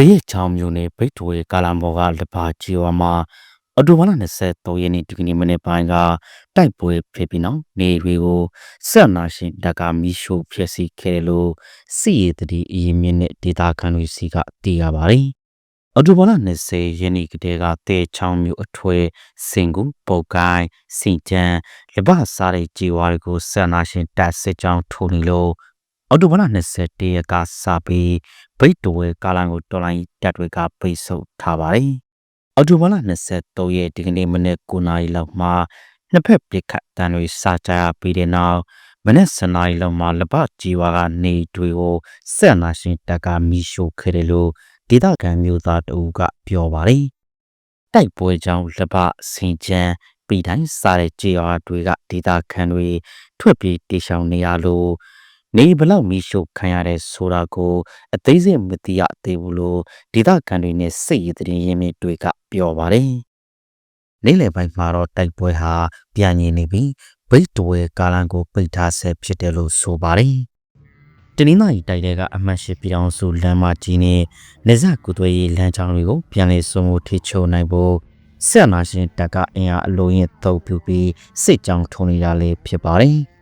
တရက်ချောင်းမျိုးနဲ့ဗိတ်တိုရဲ့ကာလာမော်ကလပါဂျီဝါမှာအော်တိုဘာလ23ရက်နေ့ဒီကနေ့မနေ့ပိုင်းကတိုက်ပွဲဖြစ်ပြီးနောက်နေတွေကိုဆက်နာရှင်တက်ကမီရှို့ဖျက်ဆီးခဲ့တယ်လို့စီရည်တတိအရင်မြင့်နဲ့ဒေတာခန်တွေစီကသိရပါတယ်။အော်တိုဘာလ20ရက်နေ့ကတည်းကတဲချောင်းမျိုးအထွဲစင်ကူပုတ်ကိုင်းစင်ကြံလပစားတဲ့ဂျီဝါတွေကိုဆက်နာရှင်တက်စစ်ကြောင်းထိုးနေလို့ အော်တိုဘာလ21ရက်ကစပြီးဗိတ်တိုရဲ့ကာလန်ကိုတော်လိုင်းတက်တွေကပိတ်ဆို့ထားပါတယ်။အော်တိုဘာလ23ရက်ဒီကနေ့မနေ့9နာရီလောက်မှာနှစ်ဖက်ပစ်ခတ်တန်တွေစကြရပြီးတဲ့နောက်မနေ့စနေလောက်မှာလပကြီးဝါကနေတွေကိုဆက်နာရှင်တက်ကမီရှို့ခဲ့တယ်လို့ဒေသခံမျိုးသားတအူးကပြောပါတယ်။တိုက်ပွဲကြောင့်လပစင်ချမ်းပြည်တိုင်းစားတဲ့ကြေးရွာတွေကဒေသခံတွေထွက်ပြေးတေရှောင်နေရလို့ နေဘလောက်မီရှို့ခံရတဲ့ဆိုတာကို အသေးစိတ်မသိရသေးဘူးလို့ဒေသခံတွေနဲ့စိတ်ရည်သတင်းရင်းမြစ်တွေကပြောပါတယ်။နေ့လယ်ပိုင်းမှာတော့တိုက်ပွဲဟာပြန်ငြိမ်နေပြီးဗိတ်တွဲကာလန်ကိုပိတ်ထားဆဲဖြစ်တယ်လို့ဆိုပါတယ်။တနင်္လာရီတိုက်တဲ့ကအမှတ်ရှိပြောင်းစုလမ်းမကြီးနဲ့နေဇကုသွေးရေးလမ်းကြောင်းတွေကိုပြန်လည်စုံမှုထိချုံနိုင်ဖို့ဆက်နာရှင်တက်ကအင်အားအလုံးရင်တုပ်ပြပြီးစစ်ကြောင်းထုံနေတာလေးဖြစ်ပါတယ်။